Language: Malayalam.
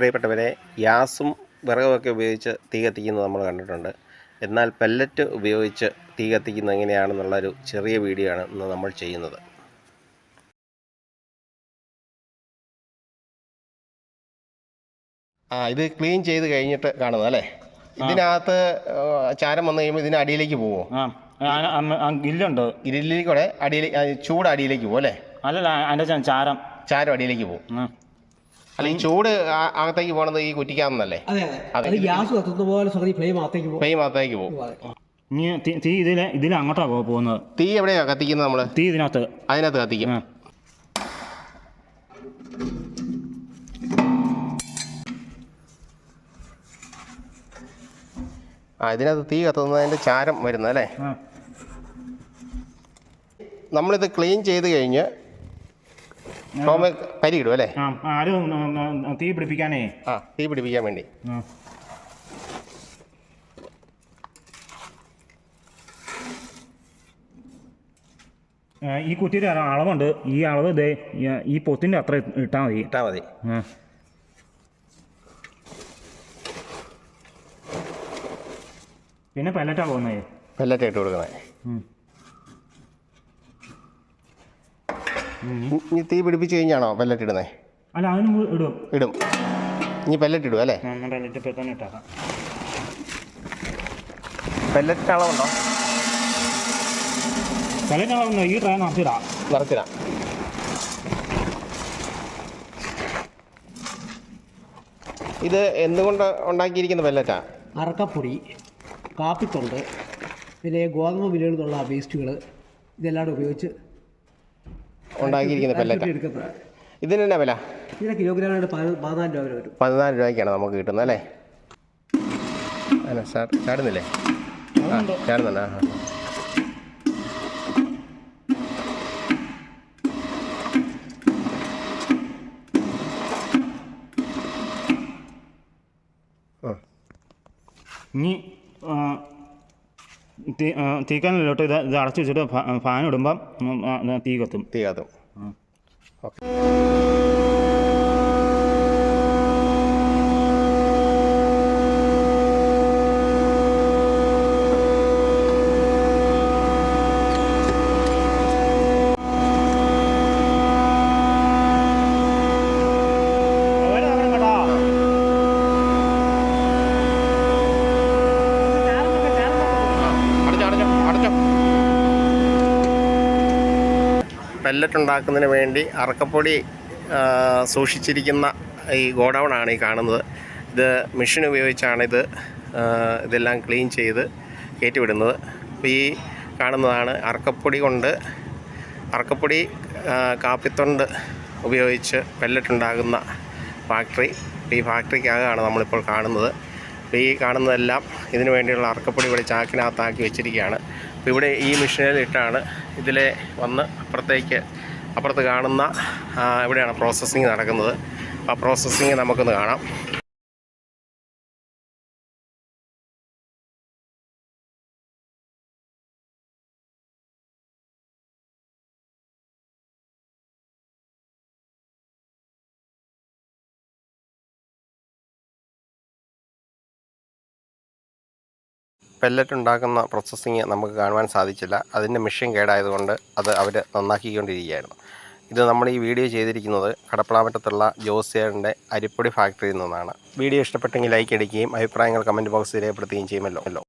പ്രിയപ്പെട്ടവരെ ഗ്യാസും വിറകുമൊക്കെ ഉപയോഗിച്ച് തീ കത്തിക്കുന്നത് നമ്മൾ കണ്ടിട്ടുണ്ട്. എന്നാൽ പെല്ലറ്റ് ഉപയോഗിച്ച് തീ കത്തിക്കുന്നത് എങ്ങനെയാണെന്നുള്ളൊരു ചെറിയ വീഡിയോ ആണ് ഇന്ന് നമ്മൾ ചെയ്യുന്നത്. ആ ഇത് ക്ലീൻ ചെയ്ത് കഴിഞ്ഞിട്ട് കാണുന്നത് അല്ലേ? ഇതിനകത്ത് ചാരം വന്നു കഴിയുമ്പോൾ ഇതിന് അടിയിലേക്ക് പോവോ? ഗില്ലുണ്ട് ഗ്രില്ലിൽ അടിയിൽ ആ, ചൂട് അടിയിലേക്ക് പോകും അല്ലേ? അല്ലല്ല അതിന്റെ ചാരം. ചാരം അടിയിലേക്ക് പോകും. അല്ല ഈ ചൂട് അകത്തേക്ക് പോകണത് ഈ കുറ്റിക്കാന്നല്ലേ അതെ അതെ. ഗ്യാസ് കത്തുന്ന പോലെ സംഗതി ഫ്ലെയിം അകത്തേക്ക് പോകും. ഫ്ലെയിം അകത്തേക്ക് പോകും. ഇനി തീ തീ ഇതിൽ ഇതിൽ അങ്ങോട്ടാണ് പോ- പോകുന്നത്? തീ എവിടെയാ കത്തിക്കുന്നത് നമ്മൾ? തീ ഇതിനകത്ത്. അതിനകത്ത് കത്തിക്കും. ആ. ആ ഇതിനകത്ത് തീ കത്തുന്നതിന്റെ ചാരം വരുന്നത് അല്ലേ ആ. നമ്മളിത് ക്ലീൻ ചെയ്ത് കഴിഞ്ഞ് ടോമ കരിയിടും അല്ലേ? ആ ആ, അത് ഉം, ഉം, ഉം, തീ പിടിപ്പിക്കാനേ. ആ തീ പിടിപ്പിക്കാൻ വേണ്ടി. ഈ കുറ്റിയുടെ അള- അളവുണ്ട്. ഈ അളവ് ദേ ഈ- പൊത്തിന്റെ പൊത്തിന്റെ അത്ര ഇട്ടാൽ മതി. ഇട്ടാൽ മതി. പിന്നെ പെല്ലറ്റാ പോകുന്നത്. പെല്ലറ്റ് ഇട്ട് കൊടുക്കുന്നത്. ഇനി തീ പിടിപ്പിച്ചു കഴിഞ്ഞാണോ പെല്ലറ്റ് ഇടുന്നത് അല്ല അതിനും മു- ഇടും. ഇടും. ഇനി പെല്ലറ്റ് ഇടും അല്ലേ? പെല്ലറ്റ് ഇപ്പം തന്നെ ഇട്ടേക്കാം പെല്ലറ്റ് അളവുണ്ടോ? പെല്ലറ്റ് അളവുണ്ടോ? ഈ ട്രേ നിറച്ചിടാം. നിറച്ചിടാം. ഇത് എന്തുകൊണ്ട് ഉണ്ടാക്കിയിരിക്കുന്ന പെല്ലറ്റാ അറക്കപ്പൊടി കാപ്പിത്തൊണ്ട് പിന്നെ ഗോതമ്പ് മില്ലുകളിൽ നിന്നുള്ള വേസ്റ്റുകൾ ഇതെല്ലാം ഉപയോഗിച്ച് ഉണ്ടാക്കിയിരിക്കുന്ന പെല്ലറ്റ് ഇതിന് എന്നാ വില? ഇതിന് പതിനാല് രൂപ വരെ വരും. പതിനാല് രൂപയ്ക്കാണ് നമുക്ക് കിട്ടുന്നത് അല്ലേ? അല്ല സാർ ചാടുന്നില്ലേ? ആ ചാടുന്നുണ്ട്. ആ. ഇനി ആ, തീ ആ, തീക്കാനിലോട്ട് ഇത് ഇത് അടച്ചു വെച്ചിട്ട് ഫാൻ ഇടുമ്പം തീ കത്തും. തീ കത്തും. ഓക്കെ. പെല്ലറ്റ് ഉണ്ടാക്കുന്നതിന് വേണ്ടി അറക്കപ്പൊടി സൂക്ഷിച്ചിരിക്കുന്ന ഈ ഗോഡൗൺ ആണ് ഈ കാണുന്നത്. ഇത് മെഷീൻ ഉപയോഗിച്ചാണ് ഇത് ഇതെല്ലാം ക്ലീൻ ചെയ്ത് കയറ്റിവിടുന്നത്. അപ്പോൾ ഈ കാണുന്നതാണ് അറക്കപ്പൊടി കൊണ്ട് അറക്കപ്പൊടി കാപ്പിത്തൊണ്ട് ഉപയോഗിച്ച് പെല്ലറ്റ് ഉണ്ടാകുന്ന ഫാക്ടറി ഈ ഫാക്ടറിക്കകമാണ് നമ്മളിപ്പോൾ കാണുന്നത്. അപ്പോൾ ഈ കാണുന്നതെല്ലാം ഇതിനു വേണ്ടിയുള്ള അറക്കപ്പൊടി ഇവിടെ ചാക്കിനകത്താക്കി വെച്ചിരിക്കുകയാണ്. അപ്പോൾ ഇവിടെ ഈ മെഷീനിൽ ഇട്ടാണ് ഇതിലെ വന്ന് അപ്പുറത്തേക്ക് അപ്പുറത്ത് കാണുന്ന ഇവിടെയാണ് പ്രോസസ്സിങ് നടക്കുന്നത്. ആ പ്രോസസ്സിങ് നമുക്കൊന്ന് കാണാം. പെല്ലറ്റ് ഉണ്ടാക്കുന്ന പ്രോസസ്സിങ് നമുക്ക് കാണുവാൻ സാധിച്ചില്ല. അതിന്റെ മെഷീൻ കേടായതുകൊണ്ട് അത് അവർ നന്നാക്കിക്കൊണ്ടിരിക്കുകയായിരുന്നു. ഇത് നമ്മൾ ഈ വീഡിയോ ചെയ്തിരിക്കുന്നത് കടപ്പളാമറ്റത്തുള്ള ജോസിയറിന്റെ അരിപ്പൊടി ഫാക്ടറിയിൽ നിന്നാണ്. വീഡിയോ ഇഷ്ടപ്പെട്ടെങ്കിൽ ലൈക്ക് അടിക്കുകയും അഭിപ്രായങ്ങൾ കമന്റ് ബോക്സിൽ രേഖപ്പെടുത്തുകയും ചെയ്യുമല്ലോ.